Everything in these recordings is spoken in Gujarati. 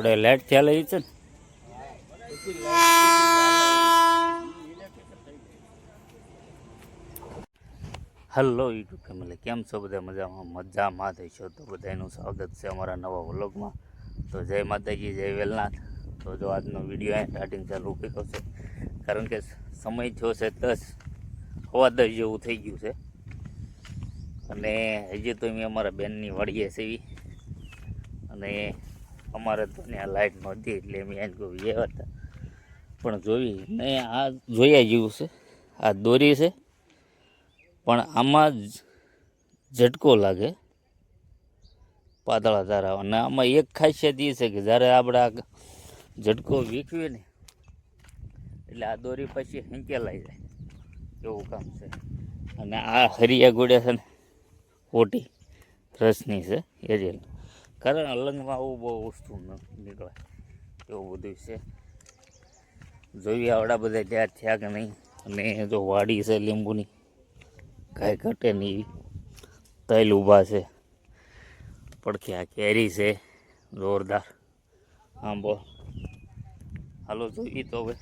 આપણે લેટ ઈ છે ને. હલો યુટ્યુબ ફેમિલી કેમ છો બધા મજામાં? મજામાં થઈ છો તો બધાનું સ્વાગત છે અમારા નવા વ્લોગમાં. તો જય માતાજી, જય વેલનાથ. તો જો આજનો વીડિયો અહીં સ્ટાર્ટિંગ ચાલુ કર્યો છે. કારણ કે સમય થયો છે દસ, હવા દસ જેવું થઈ ગયું છે. અને હજી તો અમે અમારા બેનની વાડીએ સેવી અને અમારે તો ત્યાં લાઇટ નહોતી એટલે અમે એને કહું ગયા હતા. પણ જોઈ નહીં આ જોયા જેવું છે. આ દોરી છે. પણ આમાં ઝટકો લાગે. પાતળા તારા અને આમાં એક ખાસિયત એ છે કે જ્યારે આપણે આ ઝટકો વીખવીએ ને, એટલે આ દોરી પછી હેંકેલાઈ જાય. એવું કામ છે. અને આ હરિયા ગોળ્યા છે ને, ઓટી રસની છે એજેલ કારણ અલંગમાં આવું બહુ વસ્તુ નીકળે. એવું બધું છે. જોઈએ આવડા બધા ત્યાં થયા કે નહીં? અને જો વાડી છે લીંબુની કાંઈ ઘટે નહીં. તૈલ ઊભા છે. પડખે આ કેરી છે? જોરદાર. આંબો. હાલો, જોઈએ તો હવે.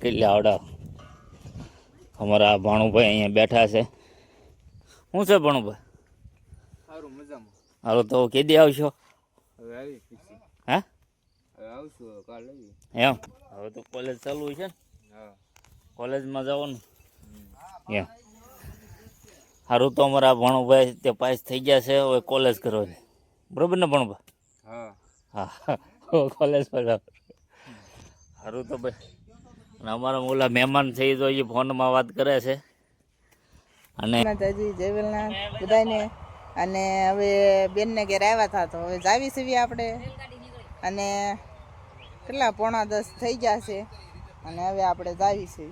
કેટલા આવડા. અમારા ભાણુભાઈ અહીંયા બેઠા છે. શું છે ભાણુભાઈ? સારું મજામાં. હાલો તો કેદી આવશો હવે આવી પછી. હા? હવે આવશું કાલ એમ? હવે તો કોલેજ ચાલુ છે ને? હા. કોલેજમાં જવાનું. એમ. સારું તો અમારા ભણુભાઈ તે પાસ થઈ ગયા છે હવે કોલેજ કરવાની બરોબર ને ભણુભાઈ હા. હા કોલેજ પર સારું તો ભાઈ. અને અમારા ઓલા મહેમાન છે તો એ ફોનમાં વાત કરે છે. અને માતાજી જય બધાને અને હવે બેનને ઘેર આવ્યા હતા તો હવે જાવી સીવી આપણે. અને કેટલા પોણા દસ થઈ છે. અને હવે આપણે જાવી છે.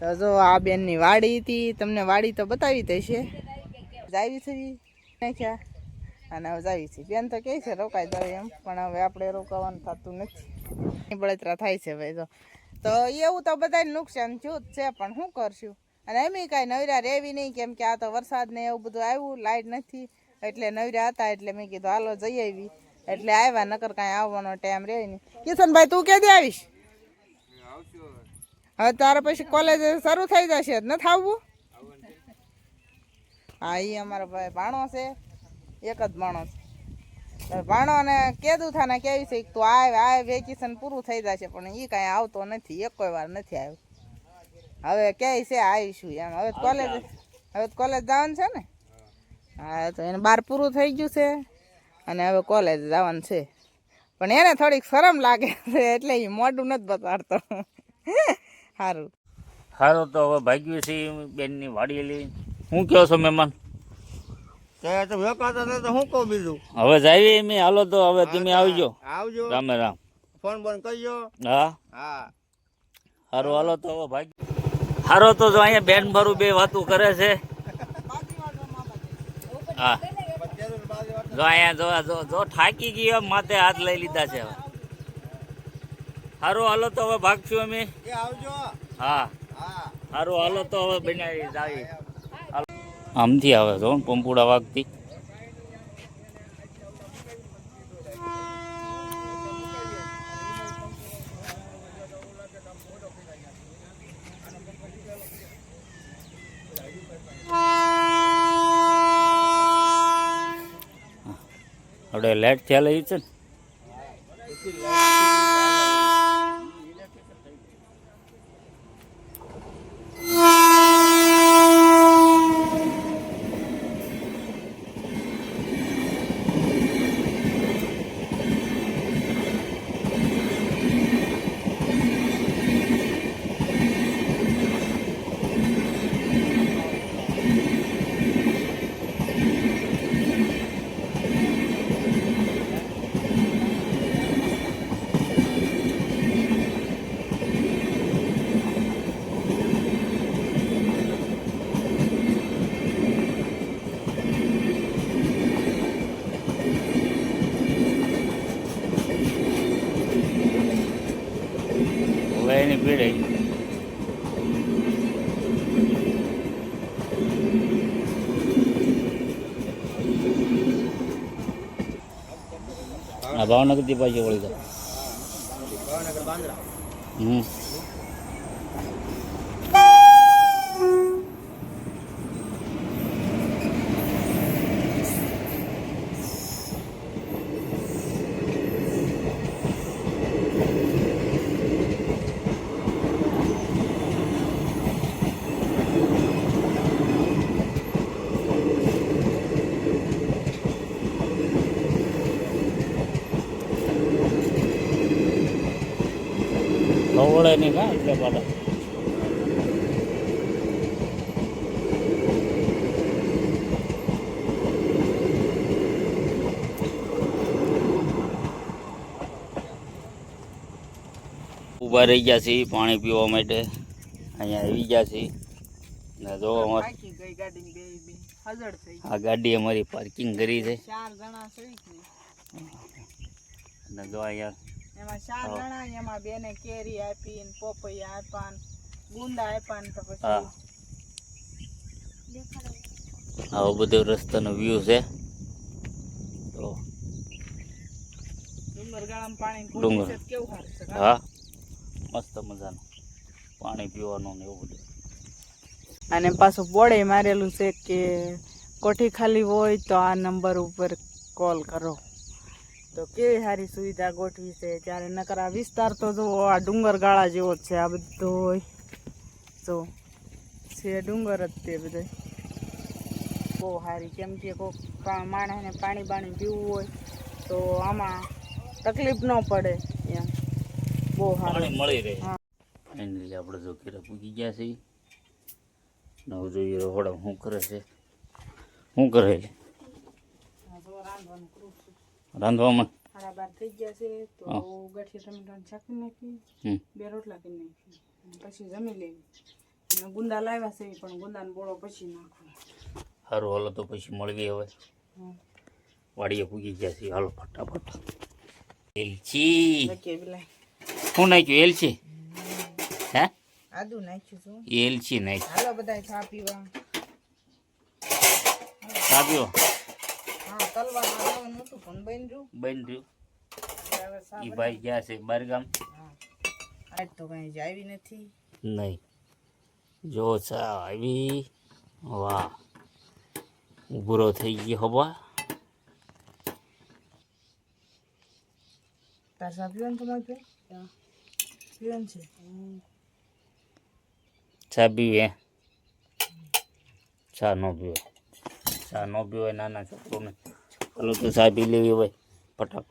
તો જો આ બેનની વાડી હતી, તમને વાડી તો બતાવી દેશે જાવી સીવી નાખ્યા અને હવે જાવી છીએ બેન તો કહે છે રોકાઈ દો એમ, પણ હવે આપણે રોકાવાનું થતું નથી. બળતરા થાય છે ભાઈ તો તો એવું તો બધાને નુકસાન થયું જ છે, પણ શું કરશું? અને એમ કાંઈ નવરા રહેવી નહીં, કેમ કે આ તો વરસાદ ને એવું બધું આવ્યું, લાઈટ નથી, એટલે નવરા હતા, એટલે મેં કીધું હાલો જઈ આવી. એટલે આવ્યા, નકર કાંઈ આવવાનો ટાઈમ રહે નહીં. કિશનભાઈ, તું ક્યાંથી આવીશ? હવે તારે પછી કોલેજ શરૂ થઈ જશે નથી આવવું? હા એ અમારો ભાઈ ભાણો છે, એક જ ભાણો છે ભાણો ને કેદું થાને કેવી છે? તું આવે આવે વેકેશન પૂરું થઈ જશે, પણ એ કાંઈ આવતો નથી, એક કોઈ વાર નથી આવ્યો. હવે ક્યાંય છે આવીશું એમ. હવે કોલેજ હવે કોલેજ જવાનું છે ને? હા તો એને બાર પૂરું થઈ ગયું છે અને હવે કોલેજ જવાનું છે. પણ એને થોડીક શરમ લાગે છે એટલે એ મોઢું નથી બતાડતો. સારું સારું તો હવે ભાગ્યું છે બેનની વાડી લઈ શું કહો છો મહેમાન? તો વેપાતા તો શું કહું બીજું? હવે જાવી મેં હાલો તો હવે તમે આવજો. આવજો. રામે રામ. ફોન બોન કરજો. હા. હા. સારું હાલો તો હવે ભાઈ હારો તો જો અહીંયા બેન ભરું બે વાતું કરે છે. હા. જો અહીંયા જો જો જો થાકી ગઈ એમ માથે હાથ લઈ લીધા છે હવે. સારું હાલો તો હવે ભાગશું અમે. આવજો. હા. હા. સારું હાલો તો હવે બનાવી જાવી આમથી આવે જો પંપુડા વાગતી. આપણે લેટ થયેલા છે ને હવે એની ભીડ આવી. ભાવનગરથી પાછી વળી જાય ભાવનગર બાંદ્રા. હમ. ખવડે નહીં કા એટલે પાછા. ઊભા રહી ગયા છીએ પાણી પીવા માટે. અહીંયા આવી ગયા છીએ. ને જો અમારે આ ગાડી અમારી પાર્કિંગ કરી છે. ચાર જણા સહી ને જો અહીંયા એમાં ચાર જણા એમાં બેને કેરી આપી ને પોપૈયા આપ્યા ને ગુંદા આપ્યા ને તો પછી આવો બધો રસ્તાનો વ્યૂ છે. તો પાણી ડુંગર. કેવું હા? મસ્ત મજાનું. પાણી પીવાનું ને એવું બધું. અને પાછું બોર્ડે મારેલું છે કે કોઠી ખાલી હોય તો આ નંબર ઉપર કોલ કરો. તો કેવી સારી સુવિધા ગોઠવી છે? ત્યારે નકર આ વિસ્તાર તો જો આ ડુંગર ગાળા જેવો જ છે આ બધો જો છે ડુંગર જ તે બધે બહુ સારી કેમ કે કોઈક માણસને પાણી બાણી પીવું હોય તો આમાં તકલીફ ન પડે એમ. બહુ સારું મળી રહે. હા. ફાઇનલી આપણે જો ઘરે પૂકી ગયા છીએ. નવ જોઈએ રહોડા શું કરે છે. શું કરે છે? રાંધવાનું કરું છું. રાંધવામાં સાડા બાર થઈ ગયા છે તો. ગાંઠિયા ટમેટાનું શાક નાખી બે રોટલા કરી નાખી પછી જમી લેવી. અને ગુંદા લાવ્યા છે પણ ગુંદાનો બોળો પછી નાખો સારું હાલો તો પછી મળીએ હવે. વાડીએ પૂગી ગયા છે હાલો ફટાફટ. એલચી. શું નાખ્યું એલચી? હે? આદુ નાખ્યું છું. એલચી નાખ્યું. હાલો બધા ચા પીવા. સાબ્યો હા તલવા આવવાનું હતું પણ બન રહ્યું બન રહ્યું. ભાઈ ગયા છે બારગામ. આજ તો કઈ જ આવી નથી. નહીં. જો સા આવી. વાહ. ઉભરો થઈ ગયો હવા ચા પીવાનું તમારે ભાઈ પીવાનું છે? ચા પીવે. ચા ન પીવે. ચા ન પીવે નાના છોકરોને. પેલું તો સાહેબ લેવી હોય. ફટાફટ.